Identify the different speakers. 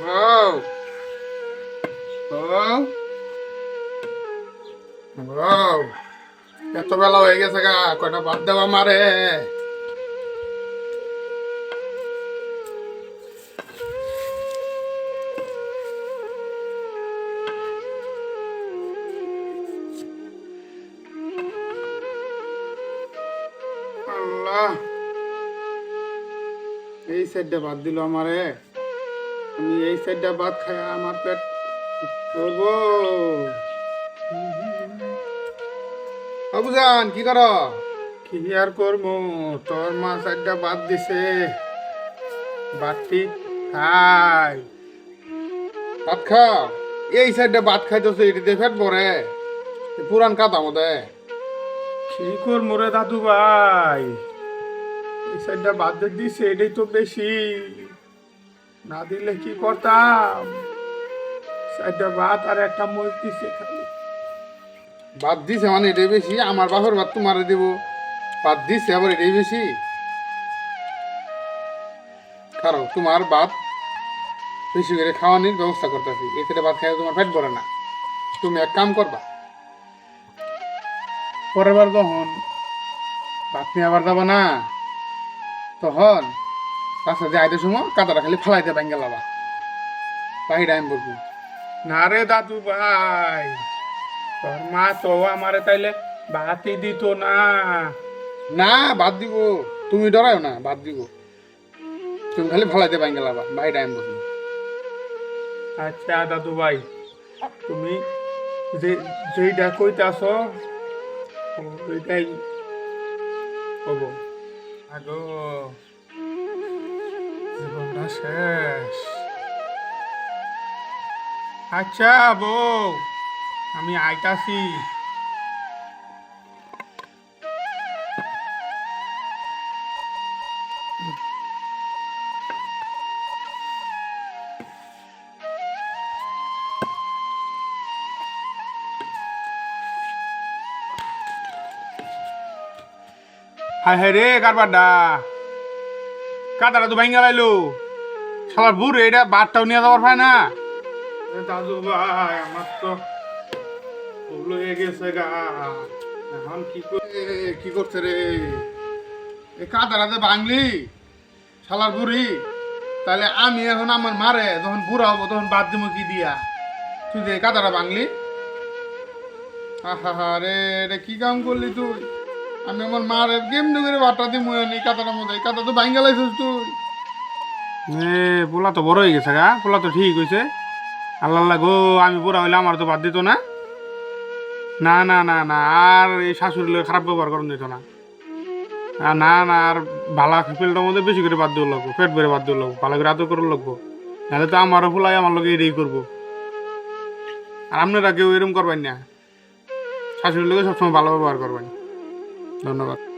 Speaker 1: বউ বউ বউ এত বেলা হয়ে গেছে গা কয়টা বাদ দেওয়া মারে আল্লাহ, এই সাইডটা বাদ দিল আমারে। আমি এই সাইডটা ভাত খাই আমার পেট করব বাবুজান কি কর? কি আর করব? তোর মা সাইডটা বাদ দিছে। বাতি খাই। ভাত খাও। এই সাইডটা ভাত খাইতেছে এটিতে ফেট পরে পুরান কাতা মধ্যে। কি করব রে দাদু ভাই এই সাইডটা বাদ দিছে এটাই তো বেশি। না দিলে কি করতাম? সাইডটা ভাত আর একটা মরিচ দিছে বাদ দিছে মানে এটাই বেশি? আমার বাপের ভাত তোমারে দিব। বাদ দিছে আবার এটাই বেশি? কারণ তোমার ভাত বেশি করে খাওয়ানোর ব্যবস্থা করতেছি। এখানে ভাত খাই তোমার পেট ভরে না। তুমি এক কাম করবা। পরের বার যখন ভাত নিয়ে আবার যাব না, তখন রাস্তা দিয়ে আইতে সময় কাদাটা খালি ফালাইতে ব্যাঙ্গে লাবা বাহিরে আমি বলব না রে দাদু ভাই তোর মা তো আমারে তাইলে ভাতই দিত না। না বাদ দিব। তুমি ডরাও না বাদ দিব। তুমি খালি ফালাইতে ব্যাঙ্গে লাবা বাহিরে আমি বলব আচ্ছা দাদু ভাই তুমি যে যেইটা কইতাছ ওইটাই হব। আগো। জীবনটা শেষ। আচ্ছা বউ আমি আইতাছি। হায় রে কারবারডা কাদাটা তো ভাঙ্গা লাইলো সবার বুড় এটা বারটাও নিয়ে যাওয়ার পায় না। দাদু ভাই আমার তো ওগুলো হয়ে গেছে গা। এখন কি করে কি করছে রে? এই কাদাটা যে ভাঙলি শালার বুড়ি তাহলে আমি এখন আমার মারে যখন বুড়া হব তখন বাদ দিব কি দিয়া? তুই যে এই কাদাটা ভাঙলি? আহা হা রে রে কি কাম করলি তুই? আমি আমার মারে কেমনি করে বাটা দি মুয়ে নি কাদাটার মধ্যে এই কাদা তো ভাঙ্গা লাইছিস তুই।
Speaker 2: এ পোলা তো বড় হয়ে গেছে গা, পোলা তো ঠিক হয়েছে আল্লাহ আল্লাহ গো, আমি বুড়া হইলে আমার তো বাদ দিত না। না না না না, আর এই শাশুড়ি লোক খারাপ ব্যবহার করুন দিত না। আর না না, আর ভালা ফিল্ডের মধ্যে বেশি করে বাদ দেওয়া লাগবো, পেট ভরে বাদ দেওয়া লাগবো, ভালো করে আদর করে লাগবো। নাহলে তো আমারও ফুলাই আমার লোক এটাই করব। আর আপনারা কেউ এরকম করবেন না। শাশুড়ির লোকে সবসময় ভালো ব্যবহার করবেন। ধন্যবাদ।